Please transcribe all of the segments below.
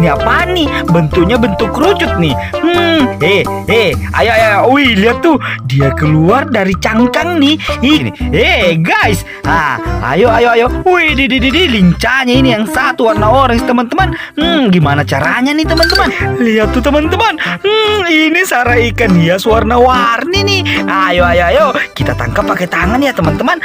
ini apa nih? Bentuknya bentuk kerucut nih. Hmm, eh, eh, ayo, ayo, wih, lihat tuh, dia keluar dari cangkang nih. Ini, eh, guys, ah, ayo, ayo, ayo, wih, di, di, di, di, lincahnya ini yang satu warna orange, teman-teman. Hmm, gimana caranya nih, teman-teman? Lihat tuh, teman-teman. Hmm, ini sarang ikan hias warna-warni nih. Ayo, ayo, ayo, kita tangkap pakai tangan ya, teman-teman.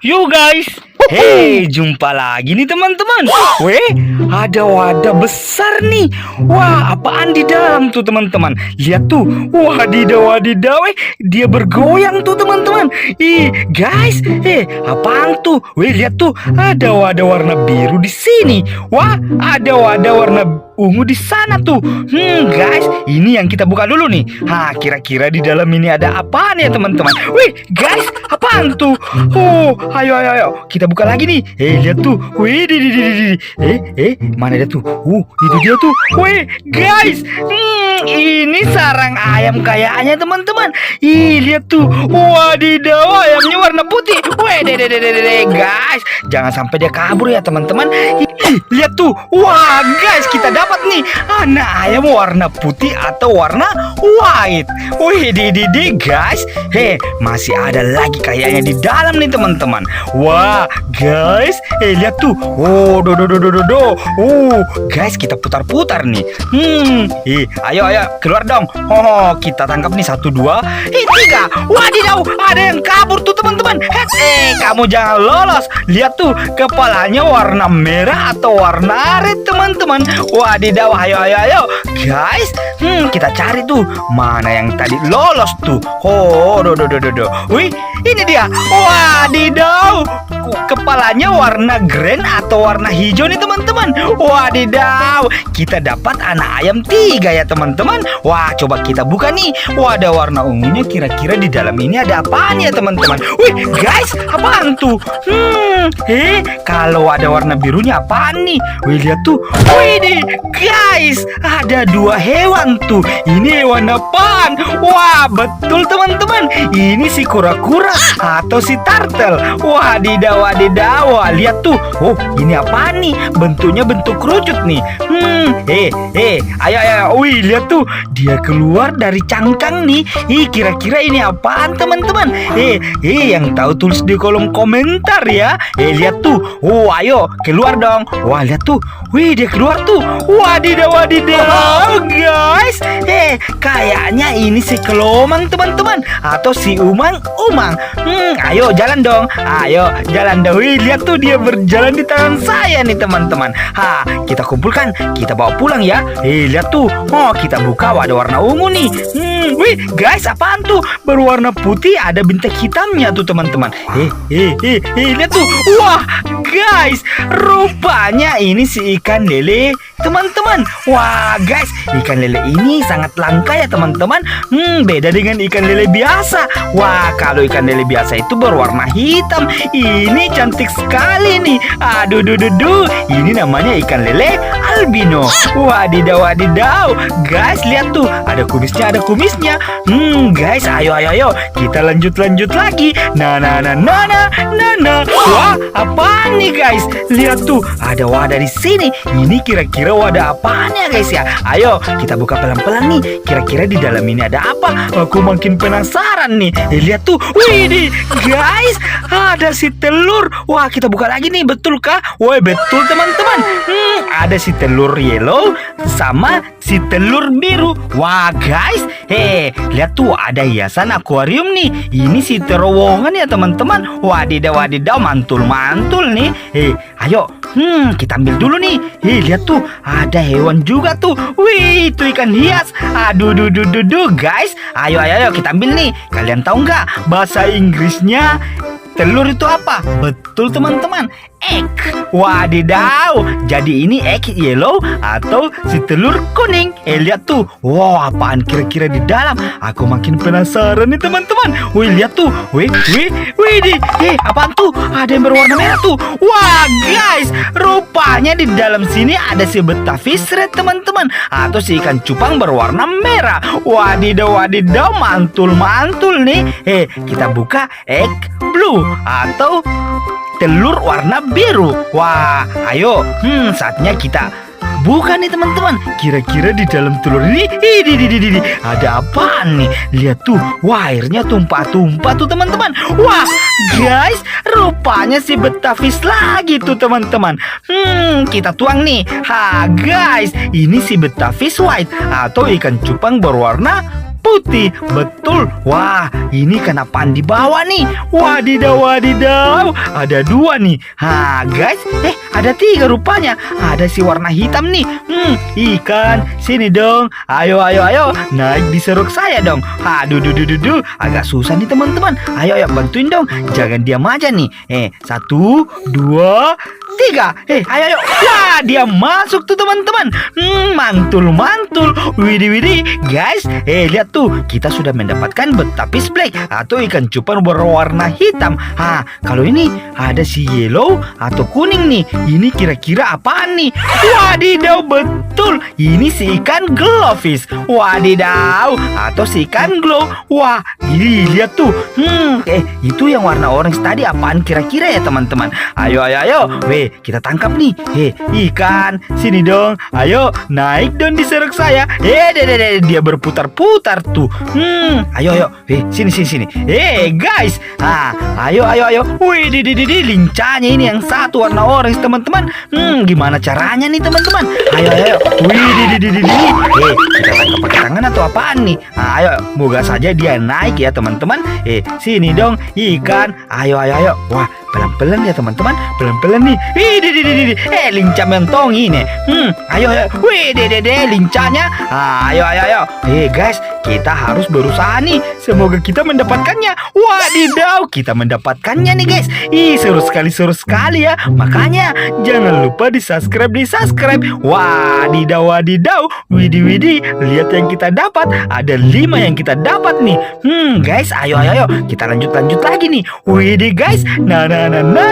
Yuk guys, Hei, jumpa lagi nih teman-teman. Weh, ada wadah besar nih. Wah, apaan di dalam tuh teman-teman? Lihat tuh, wadidaw wadidaw, eh, dia bergoyang tuh teman-teman. Ih, guys, eh, apaan tuh? Weh, lihat tuh, ada wadah warna biru di sini. Wah, ada wadah warna ungu di sana tuh. Hmm, guys, ini yang kita buka dulu nih. Ha, kira-kira di dalam ini ada apaan ya teman-teman? Wih, guys, apaan tuh? Oh, ayo, ayo, ayo, kita buka lagi nih. Eh, lihat tuh. Wih, di, di, di, di, di. Eh, eh, mana dia tuh? Uh, itu dia tuh. Wih, guys, hmm, ini sarang ayam kayaknya teman-teman. Ih, lihat tuh. Wadidaw, ayamnya warna putih. Wih, de, de, de, de, guys, jangan sampai dia kabur ya teman-teman. Ih, lihat tuh. Wah, guys, kita dapat nih anak ayam warna putih atau warna white. Wih, di, di, di, guys. Heh, masih ada lagi kayaknya di dalam nih teman-teman. Wah, guys, eh lihat tuh. Oh, do do do do do. Uh, guys, kita putar-putar nih. Hmm, eh, ayo ayo keluar dong. Oh, kita tangkap nih satu dua, eh tiga. Wadidaw, ada yang kabur tuh teman-teman. Eh, kamu jangan lolos. Lihat tuh, kepalanya warna merah atau warna red teman-teman. Wadidaw, ayo ayo ayo. Guys, hmm, kita cari tuh mana yang tadi lolos tuh. Oh, do do do do do. Wih, ini dia. Wadidaw. Kepalanya warna green atau warna hijau nih teman-teman. Wadidaw. Kita dapat anak ayam tiga ya teman-teman. Wah, coba kita buka nih. Wah, ada warna ungunya kira-kira di dalam ini ada apaan ya teman-teman? Wih, guys, apaan tuh? Hmm, eh, kalau ada warna birunya apaan nih? Wih, lihat tuh. Wih, nih, guys, ada dua hewan tuh. Ini hewan apaan? Wah, betul teman-teman. Ini si kura-kura atau si turtle. Wadidaw, wadidaw. Wah, lihat tuh. Oh, ini apa nih? Bentuknya bentuk kerucut nih. Hmm, eh, eh, ayo, ayo. Wih, lihat tuh. Dia keluar dari cangkang nih. Ih, kira-kira ini apaan teman-teman? Eh, eh, yang tahu tulis di kolom komentar ya. Eh, lihat tuh. Oh, ayo, keluar dong. Wah, lihat tuh. Wih, dia keluar tuh. Wadidaw, wadidaw, guys. Eh, kayaknya ini si kelomang teman-teman atau si umang umang. Hmm, ayo jalan dong. Ayo jalan dong. Wih, lihat tuh dia berjalan di tangan saya nih teman-teman. Ha, kita kumpulkan, kita bawa pulang ya. Eh, lihat tuh. Oh, kita buka wadah warna ungu nih. Hmm, wih, guys, apaan tuh? Berwarna putih ada bintik hitamnya tuh teman-teman. Eh, eh, eh, eh, lihat tuh. Wah, guys, rupanya ini si ikan lele teman-teman. Wah, guys, ikan lele ini sangat langka ya teman-teman. Hmm, beda dengan ikan lele biasa. Wah, kalau ikan lele biasa itu berwarna hitam. Ini cantik sekali nih. Aduh, duh, duh, duh. Ini namanya ikan lele albino. Wadidaw, wadidaw. Guys, lihat tuh. Ada kumisnya, ada kumisnya. Hmm, guys, ayo, ayo, ayo. Kita lanjut, lanjut lagi. Nah, nah, nah, nah, nah, nah, nah. Wah, apa nih guys? Lihat tuh, ada wadah di sini. Ini kira-kira wadah apaan ya guys ya? Ayo, kita buka pelan-pelan nih. Kira-kira di dalam ini ada apa? Aku makin penasaran nih. Eh, lihat tuh. Wih, nih, guys, ada si telur. Wah, kita buka lagi nih. Betul kah? Wah, betul teman-teman. Hmm, ada si telur yellow sama si telur biru. Wah, guys, heh, lihat tuh ada hiasan akuarium nih. Ini si terowongan ya teman-teman. Wadidaw, wadidaw, mantul-mantul nih. Heh, ayo, hmm, kita ambil dulu nih. Heh, lihat tuh, ada hewan juga tuh. Wih, itu ikan hias. Aduh, duh, duh, duh, duh, guys. Ayo, ayo, ayo, kita ambil nih. Kalian tahu nggak bahasa Inggrisnya telur itu apa? Betul teman-teman, egg. Wadidaw, jadi ini egg yellow atau si telur kuning. Eh lihat tuh, wow apaan kira-kira di dalam? Aku makin penasaran nih teman-teman. Wih lihat tuh, wih, wih, wih di, eh apaan tuh? Ada yang berwarna merah tuh. Wah guys, rupanya di dalam sini ada si beta fish red teman-teman atau si ikan cupang berwarna merah. Wadidaw, wadidaw, mantul, mantul nih. Eh kita buka egg blue atau telur warna biru. Wah, ayo, hmm, saatnya kita bukan nih teman-teman. Kira-kira di dalam telur ini, ini, ini, ini, ini, ada apa nih? Lihat tuh, wah airnya tumpah-tumpah tuh teman-teman. Wah, guys, rupanya si betafish lagi tuh teman-teman. Hmm, kita tuang nih. Ha, guys, ini si betafish white atau ikan cupang berwarna putih. Betul. Wah, ini kenapaan di bawah nih? Wadidaw, wadidaw. Ada dua nih. Ha, guys. Eh, ada tiga rupanya. Ada si warna hitam nih. Hmm, ikan. Sini dong. Ayo, ayo, ayo. Naik di seruk saya dong. Aduh, duh, duh, duh, duh. Agak susah nih teman-teman. Ayo, ayo, bantuin dong. Jangan diam aja nih. Eh, satu, dua, tiga. Eh, ayo, ayo. Wah, dia masuk tuh teman-teman. Hmm, mantul, mantul. Widih, widih. Guys, eh, lihat tuh. Kita sudah mendapatkan betapis black atau ikan cupang berwarna hitam. Ha, kalau ini ada si yellow atau kuning nih. Ini kira-kira apaan nih? Wadidaw, betul. Ini si ikan glowfish. Wadidaw, atau si ikan glow. Wah, ini lihat tuh. Hmm, eh, itu yang warna orange tadi apaan kira-kira ya teman-teman? Ayo, ayo, ayo. Weh, kita tangkap nih. Hei, ikan, sini dong. Ayo, naik dong di seruk saya. Eh, deh, deh, dia berputar-putar tuh. Hmm, ayo, ayo. Hei, sini, sini, sini. Eh, guys. Ah, ayo, ayo, ayo. Wih, di, di, di, di, lincahnya ini yang satu warna orange, teman-teman. Hmm, gimana caranya nih, teman-teman? Ayo, ayo. Wih, di, di, di, di. Eh, kita tangkap pakai tangan atau apaan nih? Ah, ayo, moga saja dia naik ya, teman-teman. Eh, sini dong, ikan. Ayo, ayo, ayo. Wah, pelan-pelan ya teman-teman. Pelan-pelan nih. Ih, di, di, di, di. eh lincah mentong ini. Hmm ayo ayo. Wih de de de lincahnya. Ah, ayo ayo ayo. Eh guys kita harus berusaha nih. Semoga kita mendapatkannya. Wadidaw kita mendapatkannya nih guys. Ih seru sekali seru sekali ya. Makanya jangan lupa di subscribe di subscribe wadidaw wadidaw. Widih widih lihat yang kita dapat. Ada lima yang kita dapat nih. Hmm guys ayo ayo ayo. Kita lanjut lanjut lagi nih. Widih guys. Nah nah na na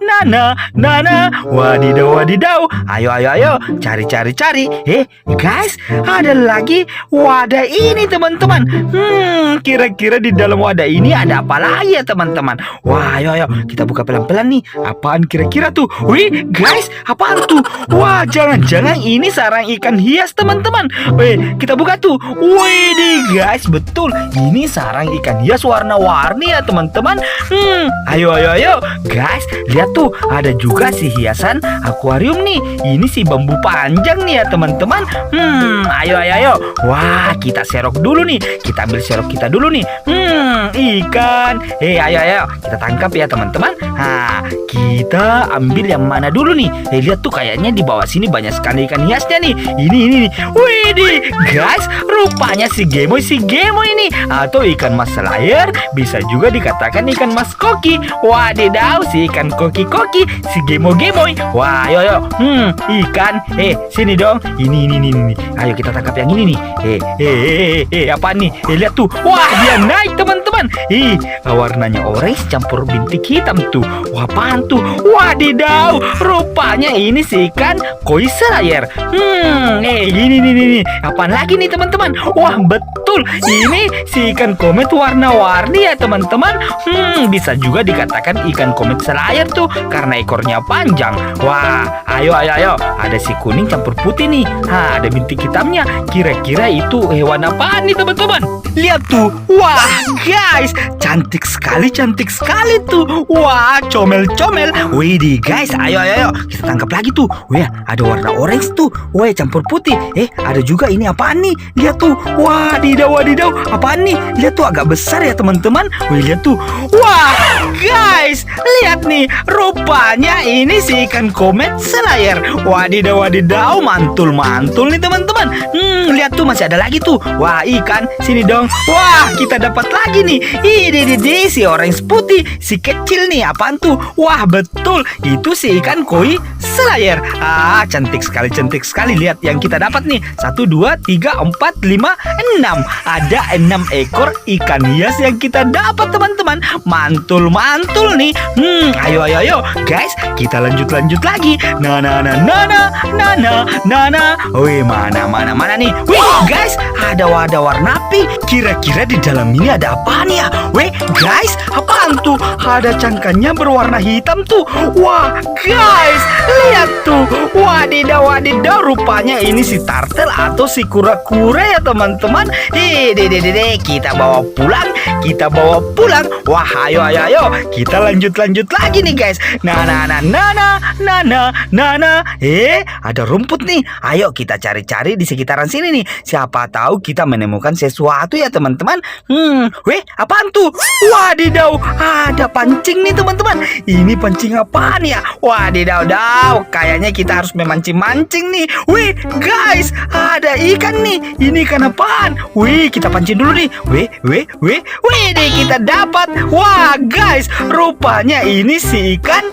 na na na na wadidaw wadidaw ayo ayo ayo. Cari cari cari. Eh guys ada lagi wadah ini teman-teman. Hmm kira-kira di dalam wadah ini ada apa lagi ya teman-teman? Wah ayo ayo. Kita buka pelan-pelan nih. Apaan kira-kira tuh? Wih guys apaan tuh? Wah jangan-jangan ini sarang ikan hias teman-teman. Wih kita buka tuh. Wih deh guys betul. Ini sarang ikan hias warna-warni ya teman-teman. Hmm ayo ayo ayo Guys, lihat tuh, ada juga si hiasan akuarium nih. Ini si bambu panjang nih ya teman-teman. Hmm, ayo ayo ayo. Wah, kita serok dulu nih. Kita ambil serok kita dulu nih. Hmm, ikan. Hei, ayo ayo, kita tangkap ya teman-teman. Nah, kita ambil yang mana dulu nih? Hei, lihat tuh kayaknya di bawah sini banyak sekali ikan hiasnya nih. Ini ini nih. Widih, guys, rupanya si gemoy si gemoy ini atau ikan mas layar bisa juga dikatakan ikan mas koki. Wadidaw, si ikan koki-koki, si gemo-gemoy. Wah, ayo ayo. Hmm, ikan. Eh, sini dong. Ini ini ini ini. Ayo kita tangkap yang ini nih. Eh, eh, eh, eh, eh apa nih? Eh, lihat tuh. Wah, dia naik teman-teman. Ih, warnanya orange campur bintik hitam tuh. Wah, apaan tuh? Wadidaw, rupanya ini si ikan koi selayar. Hmm, eh, ini nih nih nih. Apaan lagi nih teman-teman? Wah, betul. Ini si ikan komet warna-warni ya teman-teman. Hmm, bisa juga dikatakan ikan komet selayar tuh karena ekornya panjang. Wah, ayo ayo ayo. Ada si kuning campur putih nih. Ha, ada bintik hitamnya. Kira-kira itu hewan apa nih teman-teman? Lihat tuh. Wah, guys, cantik sekali, cantik sekali tuh. Wah, comel-comel. Widih, guys, ayo ayo ayo. Kita tangkap lagi tuh. Wah, ada warna orange tuh. Wah, campur putih. Eh, ada juga ini apaan nih? Lihat tuh. Wah, wadidaw, wadidaw. Apaan nih? Lihat tuh agak besar ya teman-teman. Wih, lihat tuh. Wah, guys, lihat nih. Rupanya ini si ikan komet selayar. Wadidaw, wadidaw. Mantul, mantul nih teman-teman. Hmm, lihat tuh masih ada lagi tuh. Wah, ikan. Sini dong. Wah, kita dapat lagi nih. Ini, ini, si orange putih. Si kecil nih. Apaan tuh? Wah, betul. Itu si ikan koi selayar. Ah, cantik sekali, cantik sekali. Lihat yang kita dapat nih. Satu, dua, tiga, empat, lima, enam. Ada enam ekor ikan hias yang kita dapat, teman-teman. Mantul, mantul nih. Hmm, ayo, ayo, ayo. Guys, kita lanjut-lanjut lagi. Nah, nah, nah, nah, nah, nah, nah, nah, nah. Wih, mana, mana, mana nih? Wih, guys, ada wadah warna pink. Kira-kira di dalam ini ada apa Sonia. Wait, guys, how teman-teman tuh ada cangkangnya berwarna hitam tuh. Wah, guys, lihat tuh. Wadidaw, wadidaw, rupanya ini si tartel atau si kura-kura ya teman-teman. Dede, kita bawa pulang, kita bawa pulang. Wah, ayo, ayo, ayo, kita lanjut, lanjut lagi nih guys. Nah, nah, nah, nah, nah, nah, nah, nah, nah. Eh, ada rumput nih. Ayo kita cari-cari di sekitaran sini nih. Siapa tahu kita menemukan sesuatu ya teman-teman. Hmm, weh, apaan tuh? Wadidaw, ada pancing nih teman-teman. Ini pancing apaan ya? Wadidaw, daw. Kayaknya kita harus memancing-mancing nih. Wih, guys, ada ikan nih. Ini ikan apaan? Wih, kita pancing dulu nih. Wih, wih, wih, wih, deh kita dapat. Wah, guys, rupanya ini si ikan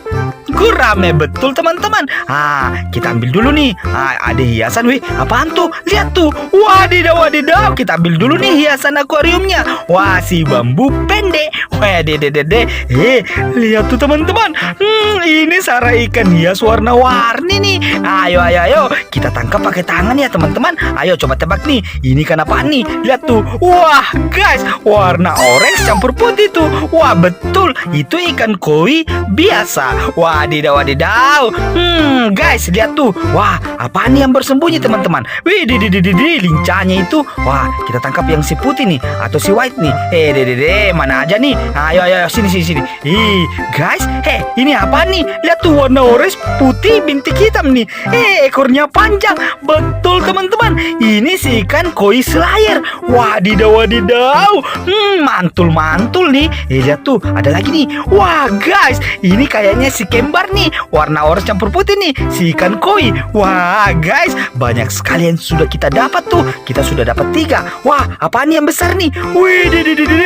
gurame betul teman-teman. Ah, kita ambil dulu nih. Ah, ada hiasan, wih. Apaan tuh? Lihat tuh. Wadidaw, wadidaw. Kita ambil dulu nih hiasan akuariumnya. Wah, si bambu pendek. Wah, dede, dede. Eh, lihat tuh teman-teman. Hmm, ini sarang ikan hias warna-warni nih. Ayo, ayo, ayo. Kita tangkap pakai tangan ya teman-teman. Ayo coba tebak nih. Ini kan apaan nih? Lihat tuh. Wah, guys, warna orange campur putih tuh. Wah, betul. Itu ikan koi biasa. Wadidaw, wadidaw. Hmm, guys, lihat tuh. Wah, apaan nih yang bersembunyi teman-teman? Wih, di di di di di lincahnya itu. Wah, kita tangkap yang si putih nih atau si white nih. Eh, dede, dede, mana aja nih? Ayo, ayo, ayo, sini, sini, sini. Ih, guys, heh, ini apa nih? Lihat tuh warna orange, putih, bintik hitam nih. Eh, ekornya panjang. Betul teman-teman. Ini si ikan koi slayer. Wadidaw, wadidaw. Hmm, mantul, mantul nih. Eh, lihat tuh, ada lagi nih. Wah, guys, ini kayaknya si kembar nih. Warna orange campur putih nih. Si ikan koi. Wah, guys, banyak sekali yang sudah kita dapat tuh. Kita sudah dapat tiga. Wah, apaan yang besar nih? Wih,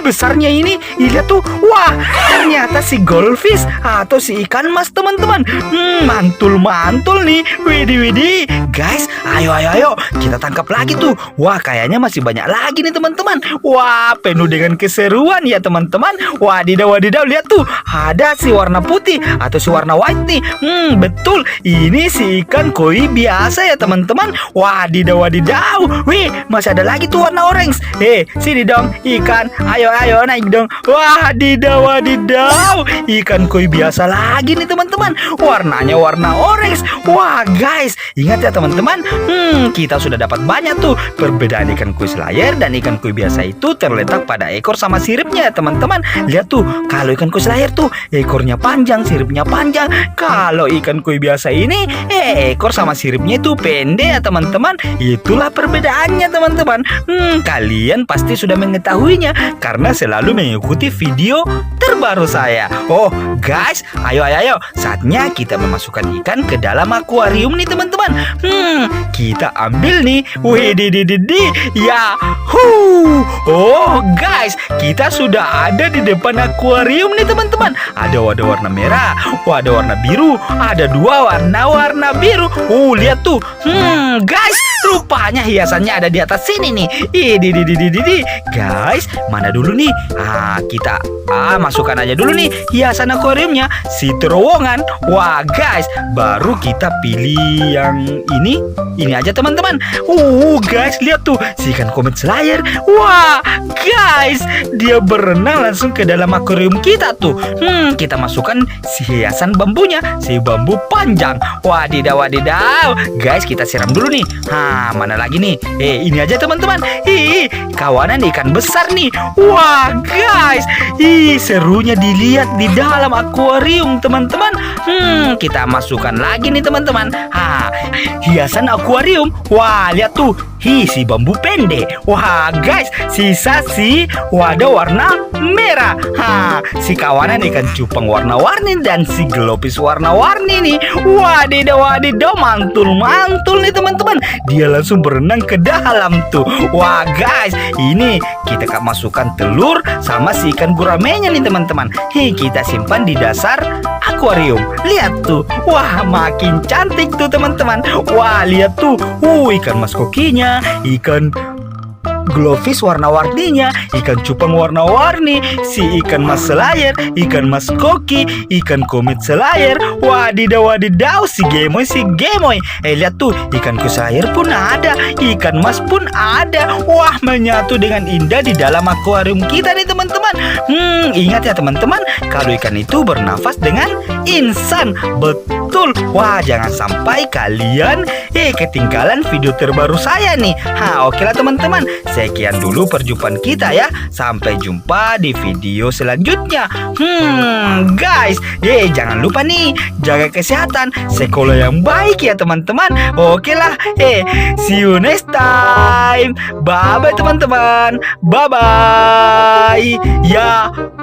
besarnya ini. Ih, Lihat tuh. Wah, ternyata si goldfish atau si ikan mas teman-teman. Hmm, mantul mantul nih. Widih widih. Guys, ayo ayo ayo kita tangkap lagi tuh. Wah, kayaknya masih banyak lagi nih teman-teman. Wah, penuh dengan keseruan ya teman-teman. Wadidaw wadidaw lihat tuh. Ada si warna putih atau si warna white nih. Hmm, betul. Ini si ikan koi biasa ya teman-teman. Wadidaw wadidaw. Wih, masih ada lagi tuh warna orange. Eh, sini dong ikan. Ayo ayo naik dong. Wadidaw wadidaw. Ikan koi biasa lagi nih teman-teman. Warnanya warna orange. Wah, guys, ingat ya teman-teman. Hmm, kita sudah dapat banyak tuh. Perbedaan ikan koi slayer dan ikan koi biasa itu terletak pada ekor sama siripnya ya teman-teman. Lihat tuh, kalau ikan koi slayer tuh ekornya panjang, siripnya panjang. Kalau ikan koi biasa ini, eh, ekor sama siripnya itu pendek ya teman-teman. Itulah perbedaannya teman-teman. Hmm, kalian pasti sudah mengetahuinya karena selalu mengikuti video terbaru saya. Oh, guys, ayo ayo ayo. Saatnya kita memasukkan ikan ke dalam akuarium nih teman-teman. Hmm, kita ambil nih. Wih, di di di di. Ya, hu. Oh, guys, kita sudah ada di depan akuarium nih teman-teman. Ada wadah warna merah, wadah warna biru, ada dua warna-warna biru. Oh, lihat tuh. Hmm, guys, rupanya hiasannya ada di atas sini nih. Ih, di di di di di. Guys, mana dulu nih? Ah, kita ah masukkan aja dulu nih hiasan akuariumnya si terowongan. Wah, guys, baru kita pilih yang ini. Ini aja teman-teman. Uh, guys, lihat tuh si ikan komet slayer. Wah, guys, dia berenang langsung ke dalam akuarium kita tuh. Hmm, kita masukkan si hiasan bambunya, si bambu panjang. Wadidaw, wadidaw. Guys, kita siram dulu nih. Hah, mana lagi nih? Eh, ini aja teman-teman. Ih, kawanan ikan besar nih. Wah, guys. Ih, serunya dilihat di dalam akuarium, teman-teman. Hmm, kita masukkan lagi nih, teman-teman. Ha, hiasan akuarium. Wah, lihat tuh. Hi, si bambu pendek. Wah, guys, sisa si wadah warna merah. Ha, si kawanan ikan cupang warna-warni dan si gelopis warna-warni nih. Wadidaw, wadidaw, mantul-mantul nih teman-teman. Dia langsung berenang ke dalam tuh. Wah, guys, ini kita masukkan telur sama si ikan guramenya nih teman-teman. Hi, kita simpan di dasar akuarium. Lihat tuh. Wah, makin cantik tuh teman-teman. Wah, lihat tuh. Uh, ikan mas kokinya, ikan glowfish warna-warninya, ikan cupang warna-warni, si ikan mas selayar, ikan mas koki, ikan komit selayar. Wadidaw wadidaw si gemoy si gemoy. Eh lihat tuh ikan kusair pun ada, ikan mas pun ada. Wah menyatu dengan indah di dalam akuarium kita nih teman-teman. Hmm ingat ya teman-teman, kalau ikan itu bernafas dengan insan. Betul. Wah jangan sampai kalian eh ketinggalan video terbaru saya nih. Ha oke lah teman-teman. Sekian dulu perjumpaan kita ya. Sampai jumpa di video selanjutnya. Hmm guys, eh jangan lupa nih jaga kesehatan, sekolah yang baik ya teman-teman. Oke lah. Eh see you next time. Bye bye teman-teman. Bye bye. Yahoo.